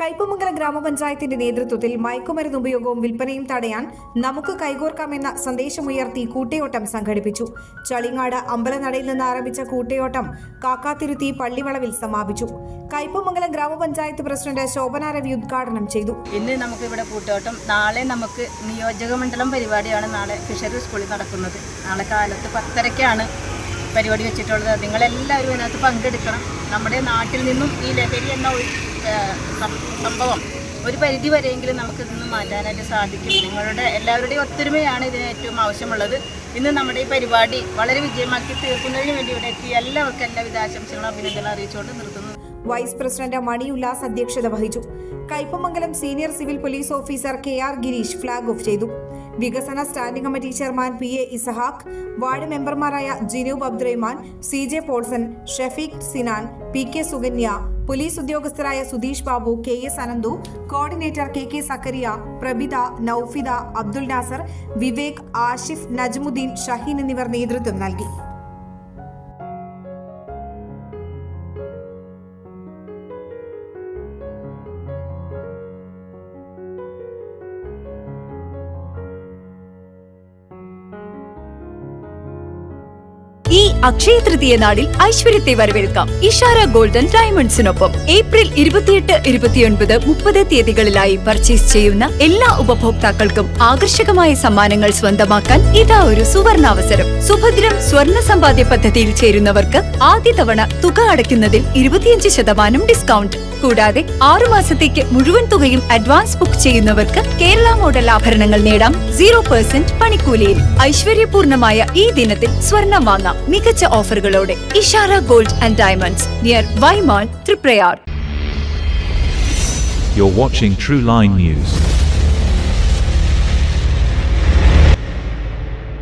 കയ്പമംഗലം ഗ്രാമപഞ്ചായത്തിന്റെ നേതൃത്വത്തിൽ മയക്കുമരുന്ന് ഉപയോഗവും വിൽപ്പനയും തടയാൻ നമുക്ക് കൈകോർക്കാമെന്ന സന്ദേശമുയർത്തി കൂട്ടയോട്ടം സംഘടിപ്പിച്ചു. ചളിങ്ങാട് അമ്പലനടയിൽ നിന്ന് ആരംഭിച്ച കൂട്ടയോട്ടം കാക്കാത്തിരുത്തി പള്ളിവളവിൽ സമാപിച്ചു. കൈപ്പമംഗലം ഗ്രാമപഞ്ചായത്ത് പ്രസിഡന്റ് ശോഭന രവി ഉദ്ഘാടനം ചെയ്തു. ഇന്ന് നമുക്ക് ഇവിടെ കൂട്ടോട്ടം നാളെ നമുക്ക് നിയോജക മണ്ഡലം പരിപാടിയാണ് നാളെ ഫിഷറി സ്കൂളിൽ നടക്കുന്നത്. നാളെ കാലത്ത് പത്തരയ്ക്കാണ് പരിപാടി വെച്ചിട്ടുള്ളത്. നിങ്ങളെല്ലാവരും അതിനകത്ത് പങ്കെടുക്കണം. നമ്മുടെ നാട്ടിൽ നിന്നും ഈ ലഹരി എന്ന സംഭവം. ഒരു പരിധി വരെയെങ്കിലും നമുക്ക് ഇതിൽ നിന്ന് മാറ്റാനായിട്ട് സാധിക്കും. നിങ്ങളുടെ എല്ലാവരുടെയും ഒത്തൊരുമയാണ് ഇതിന് ഏറ്റവും ആവശ്യമുള്ളത്. ഇന്ന് നമ്മുടെ ഈ പരിപാടി വളരെ വിജയമാക്കി തീർക്കുന്നതിന് വേണ്ടി ഇവിടെ എത്തിയ എല്ലാവർക്കും എല്ലാവിധ ആശംസകളും അഭിനന്ദനം അറിയിച്ചുകൊണ്ട് നിർത്തുന്നു. വൈസ് പ്രസിഡന്റ് മണി ഉല്ലാസ് അധ്യക്ഷത വഹിച്ചു. Kaipamangalam senior civil police officer K R Girish flag off ചെയ്തു. വികസന standing committee chairman P A Isahaq ward മെമ്പർമാരായ Jinoob Abdurahman C J Paulson Shafeeq Sinan P K Sukanya police ഉദ്യോഗസ്ഥരായ Sudheesh Babu K S Ananthu coordinator K K Sakkariya Prabitha Noufida Abdul Nasar Vivek Ashif Najmuddin Shaheen എന്നിവർ നേതൃത്വം നൽകി ഈ അക്ഷയ തൃതീയ നാളിൽ ഐശ്വര്യത്തെ വരവേൽക്കാം. Ishara golden ഡയമണ്ട്സിനൊപ്പം April ഇരുപത്തിയെട്ട് ഇരുപത്തിയൊൻപത് മുപ്പത് തീയതികളിലായി പർച്ചേസ് ചെയ്യുന്ന എല്ലാ ഉപഭോക്താക്കൾക്കും ആകർഷകമായ സമ്മാനങ്ങൾ സ്വന്തമാക്കാൻ ഇതാ ഒരു സുവർണാവസരം. സുഭദ്രം സ്വർണ സമ്പാദ്യ പദ്ധതിയിൽ ചേരുന്നവർക്ക് ആദ്യ തവണ തുക അടയ്ക്കുന്നതിൽ ഇരുപത്തിയഞ്ച് ശതമാനം ഡിസ്കൗണ്ട് കൂടാതെ ആറുമാസത്തേക്ക് മുഴുവൻ തുകയും അഡ്വാൻസ് ബുക്ക് ചെയ്യുന്നവർക്ക് കേരള മോഡൽ ആഭരണങ്ങൾ നേടാം. സീറോ പെർസെന്റ് പണിക്കൂലിയിൽ. ഐശ്വര്യപൂർണമായ ഈ ദിനത്തിൽ സ്വർണം വാങ്ങാം. മികച്ച ഓഫറുകളോടെ Ishara gold and diamonds near Y mall Triprayar You're watching True Line News.